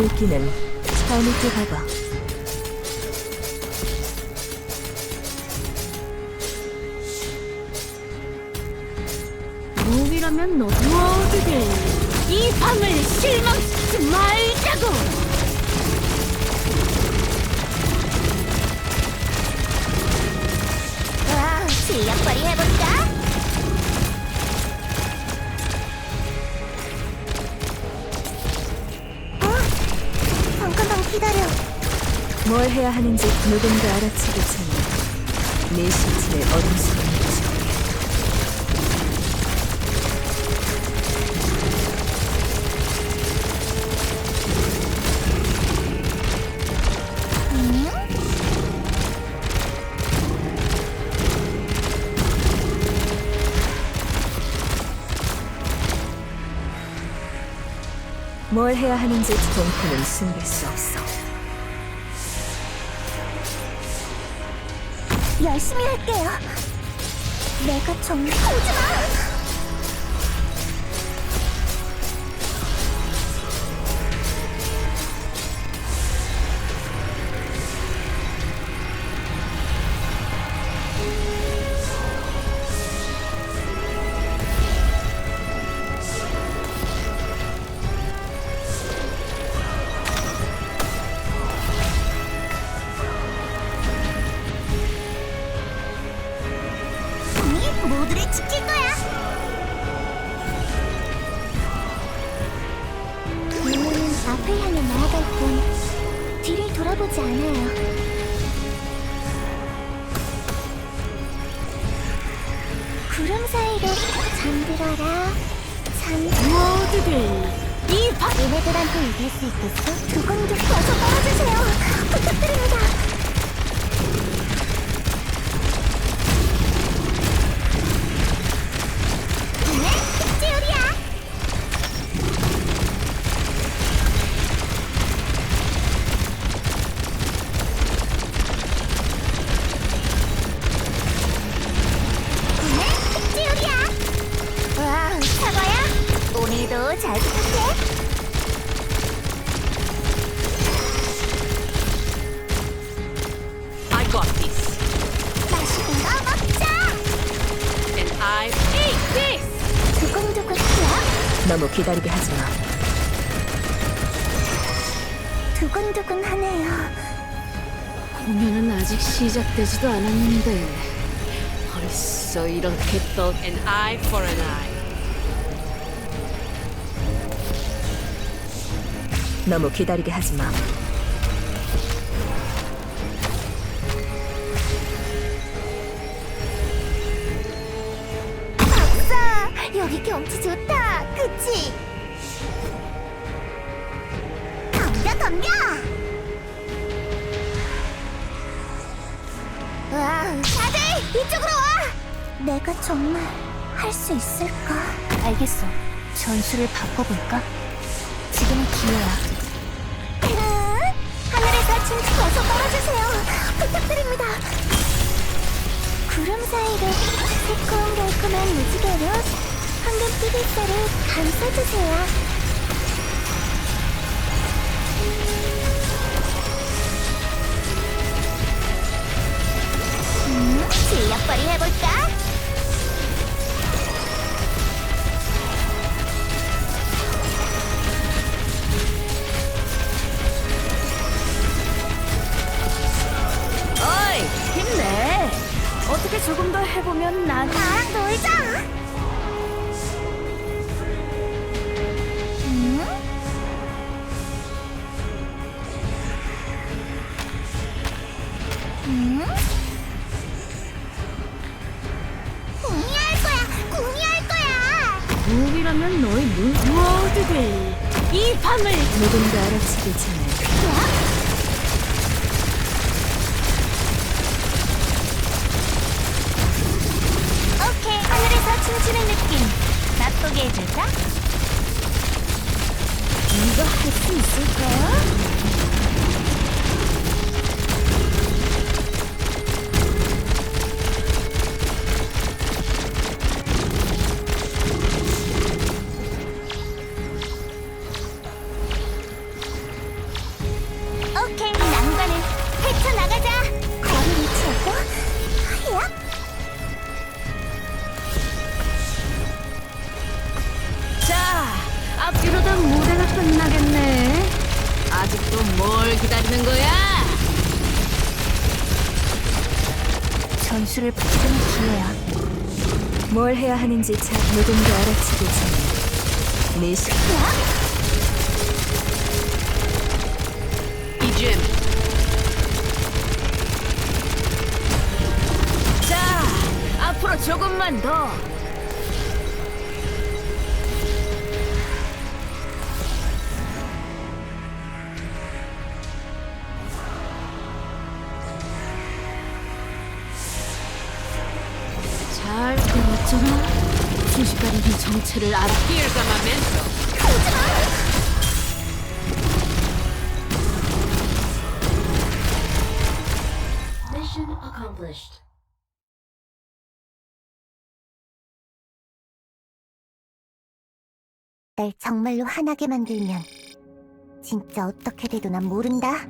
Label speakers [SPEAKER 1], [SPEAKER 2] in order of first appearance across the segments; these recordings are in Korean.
[SPEAKER 1] 저 밑에 봐봐.
[SPEAKER 2] 몸이라면 너 모두들 이 밤을 실망시키지 말자고!
[SPEAKER 3] 와, 실력 발휘해볼까?
[SPEAKER 1] 뭘 해야 하는지 누군가 전에 네 신체의 어둠 속에? 뭘 해야 하는지 동표는 숨길 수 없어.
[SPEAKER 3] 열심히 할게요. 내가 정말 오지마. 뿐 뒤를 돌아보지 않아요. 구름 사이로 잠들어라. 잠.
[SPEAKER 2] 모두들 이밤
[SPEAKER 3] 얘네들한테 이길 수 있겠어? 두 공격 어서 떨어주세요. 부탁드립니다. 잘 부탁해.
[SPEAKER 2] I got this
[SPEAKER 3] 맛있는 거 먹자.
[SPEAKER 2] and I ate this!
[SPEAKER 3] 두근두근 해
[SPEAKER 1] 너무 기다리게 하지 마.
[SPEAKER 3] 두근두근 하네요.
[SPEAKER 2] 공연은 아직 시작되지도 않았는데 벌써 이렇게 또 an eye for an eye
[SPEAKER 1] 너무 기다리게 하지 마.
[SPEAKER 3] 박사, 여기 경치 좋다. 그치? 덤벼, 덤벼! 와, 다들 이쪽으로 와! 내가 정말 할 수 있을까? 알겠어. 전술을 바꿔볼까? 떨어주세요. 부탁드립니다. 구름 사이를 새콤달콤한 무지개로 황금 띠깃살을 감싸주세요. 음, 실력 발휘 해볼까?
[SPEAKER 1] 누군가 알아채기 전
[SPEAKER 2] 뭘
[SPEAKER 1] 해야 하는지 잘 누군가 알아채기 전에 네 시...
[SPEAKER 2] 이쯤. 자, 앞으로 조금만 더. 정체를 알아. A memento. Mission accomplished.
[SPEAKER 3] 날 정말로 화나게 만들면 진짜 어떻게 돼도 난 모른다.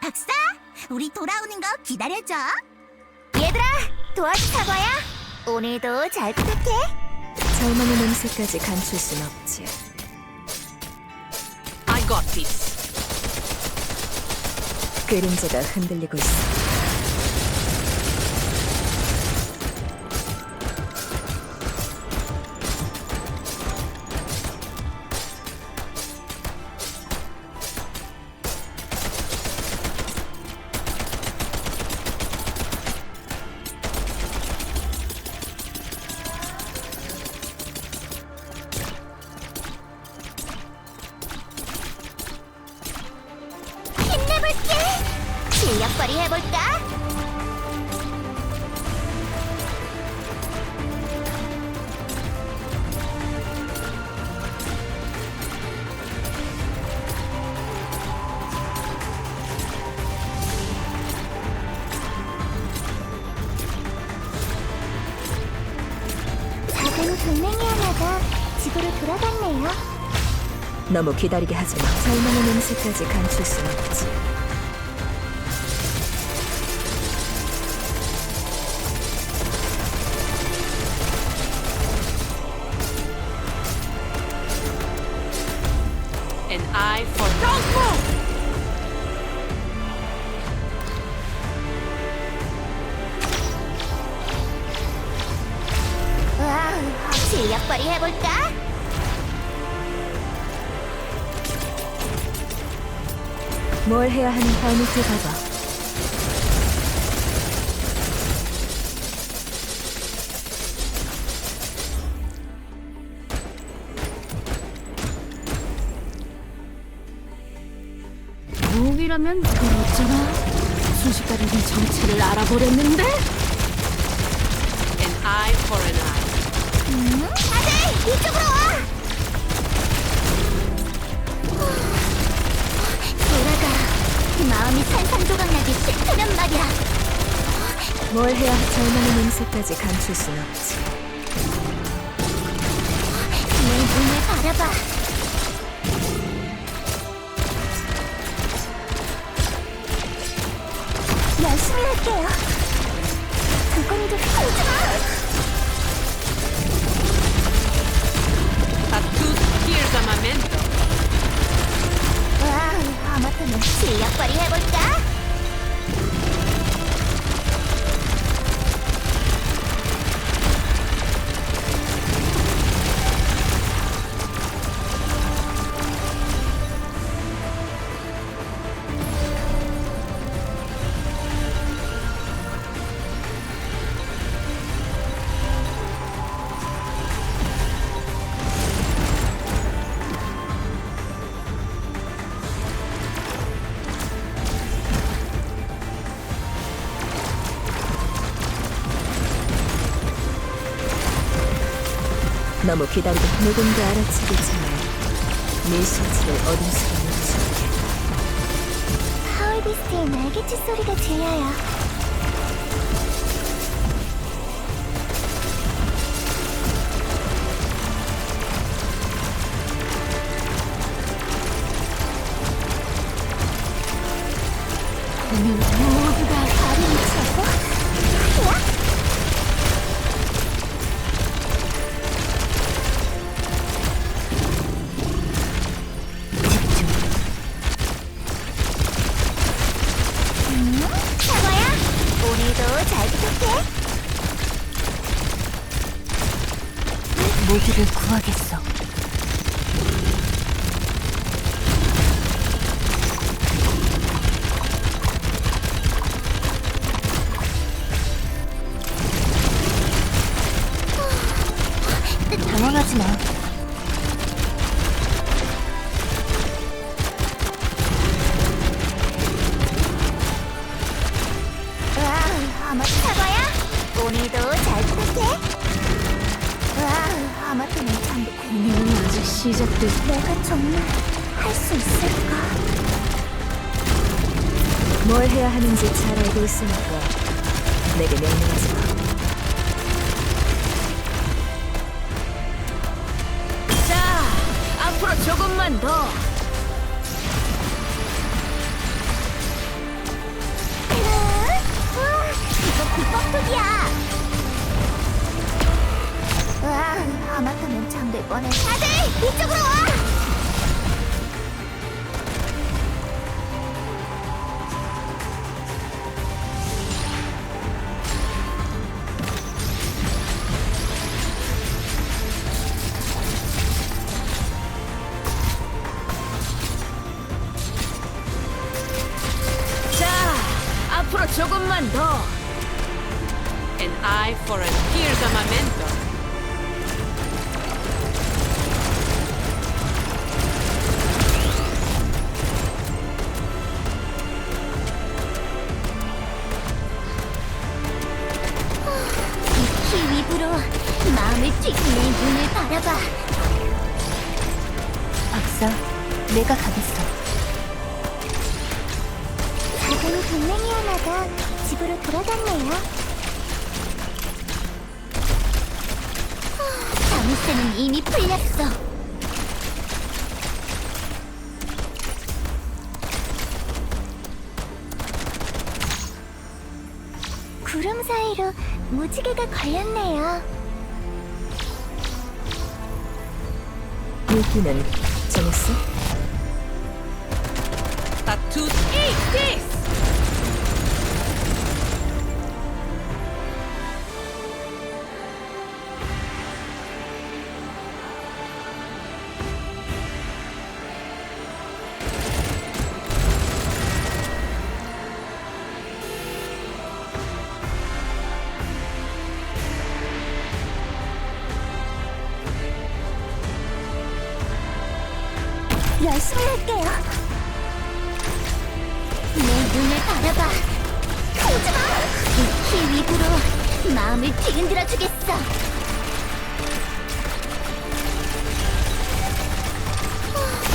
[SPEAKER 3] 박사, 우리 돌아오는 거 기다려줘. 얘들아, 도와줘 사과야. 오늘도 잘 부탁해.
[SPEAKER 1] 절망의 냄새까지 감출 순 없지
[SPEAKER 2] I got this.
[SPEAKER 1] 그림자가 흔들리고 있어
[SPEAKER 3] 집으로 돌아갔네요.
[SPEAKER 1] 너무 기다리게 하지 마 절망의 냄새까지 감출 순 없지
[SPEAKER 2] An eye for don't move.
[SPEAKER 3] 와, 실력 발휘 해볼까?
[SPEAKER 1] 뭘 해야 하는 발밑에 봐봐
[SPEAKER 2] 무기라면 들었잖아. 순식간에 네 정체를 알아버렸는데. An eye for an eye.
[SPEAKER 3] 음? 다들 이쪽으로 산산조각나기 싫다면 말이야.
[SPEAKER 1] 뭘 해야 절망의 냄새까지 감출 순 없지
[SPEAKER 3] 내 눈을 바라봐. 열심히 할게요. 그건도 하지마.
[SPEAKER 2] Tattoo, here's a memento.
[SPEAKER 3] 와, 아마타
[SPEAKER 1] 너무 기다리고 누군가 알아채기 전에 네 실체를 어둠 속에 묻혀줄게.
[SPEAKER 3] 하울비스트의 날개짓 소리가 들려요. 오늘도 잘 부탁해.
[SPEAKER 1] 모두를 구하겠어.
[SPEAKER 3] 오늘도 잘 부탁해. 와, 아마터는 참
[SPEAKER 2] 공연은 아직 시작되지
[SPEAKER 3] 내가 정말 할 수 있을까?
[SPEAKER 1] 뭘 해야 하는지 잘 알고 있으니까 내게 명령하지 마.
[SPEAKER 2] 자, 앞으로 조금만 더.
[SPEAKER 3] 와, 이거 비법톡이야. 와, 아마터면 잠들 뻔해. 다들 이쪽으로 튀기는 눈을 바라봐.
[SPEAKER 1] 박사, 내가 가겠어.
[SPEAKER 3] 작은 동맹이 하나가 집으로 돌아갔네요. 자물쇠는 이미 풀렸어. 구름 사이로 무지개가 걸렸네요.
[SPEAKER 1] 물기는 정했어?
[SPEAKER 2] Tattoo. Eat this.
[SPEAKER 3] 내 눈을 바라봐. 하지마! 이키 위부로 마음을 뒤흔들어 주겠어.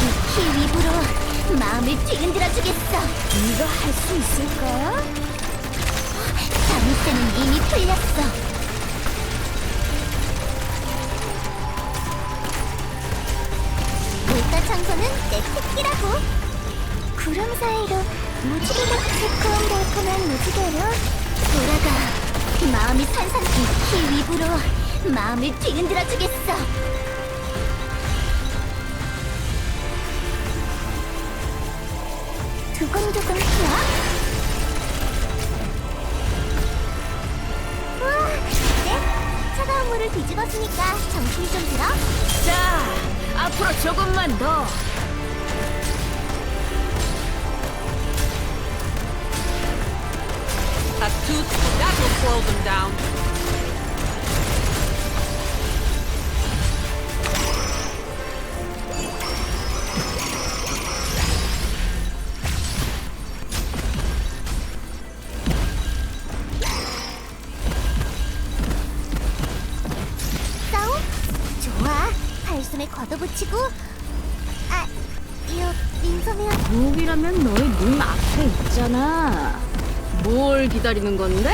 [SPEAKER 3] 이키 위부로 마음을 뒤흔들어 주겠어. 이거 할 수 있을까요? 자물쇠는 이미 풀렸어. 물가 청소는 내 특기라고. 구름 사이로 무지개가 새콤달콤한 무지개로 돌아가. 마음이 산산 키 위부로 마음을 뒤흔들어 주겠어. 두근두근 야? 우와, 이제 차가운 물을 뒤집어주니까 정신이 좀 들어?
[SPEAKER 2] 자, 앞으로 조금만 더. has two. That will slow them down.
[SPEAKER 3] 싸움? 아 발숨에 민소매야.
[SPEAKER 2] 목이라면 너의 눈 앞에 있잖아. 뭘 기다리는 건데?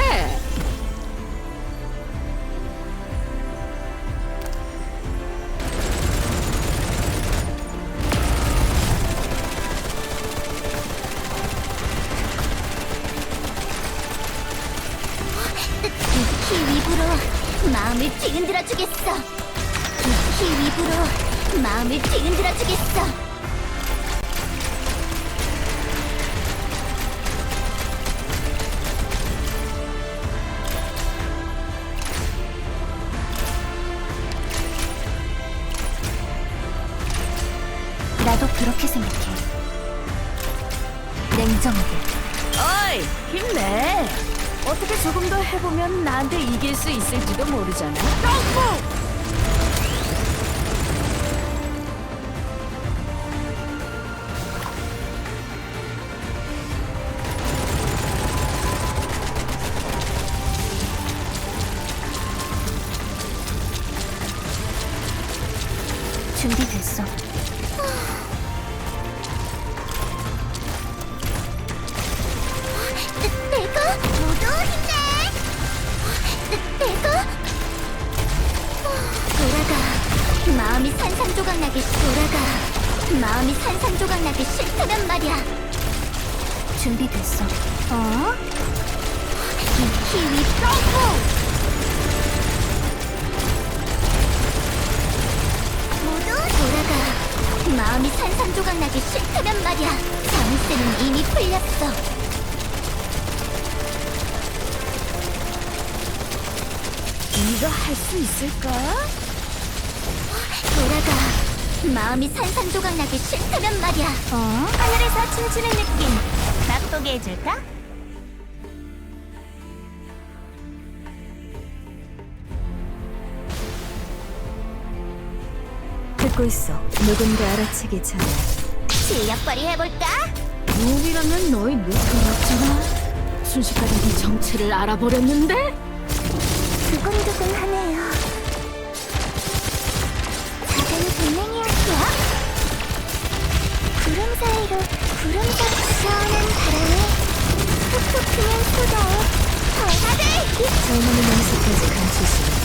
[SPEAKER 3] 키 위부로 마음을 뒤흔들어 주겠어. 키 위부로 마음을 뒤흔들어 주겠어.
[SPEAKER 1] 더 해보면 나한테 이길 수 있을지도 모르잖아.
[SPEAKER 3] 준비 말이야. 자물쇠는 이미 풀렸어.
[SPEAKER 1] 네가 할 수 있을까?
[SPEAKER 3] 돌아가. 마음이 산산조각나게 싫다면 말이야. 어? 하늘에서 춤추는 느낌. 맛보게 해줄까?
[SPEAKER 1] 듣고 있어. 누군가 알아채기 전에.
[SPEAKER 3] 실력 발휘해볼까?
[SPEAKER 2] 무기라면 너희 눈 앞잖아. 순식간에 네 정체를 알아버렸는데?
[SPEAKER 3] 두근두근하네요. 작은 동맹이었어? 구름 사이로 구름같이 시원한 바람에 툭툭 트는 소다에
[SPEAKER 1] 명수까지 감출 수있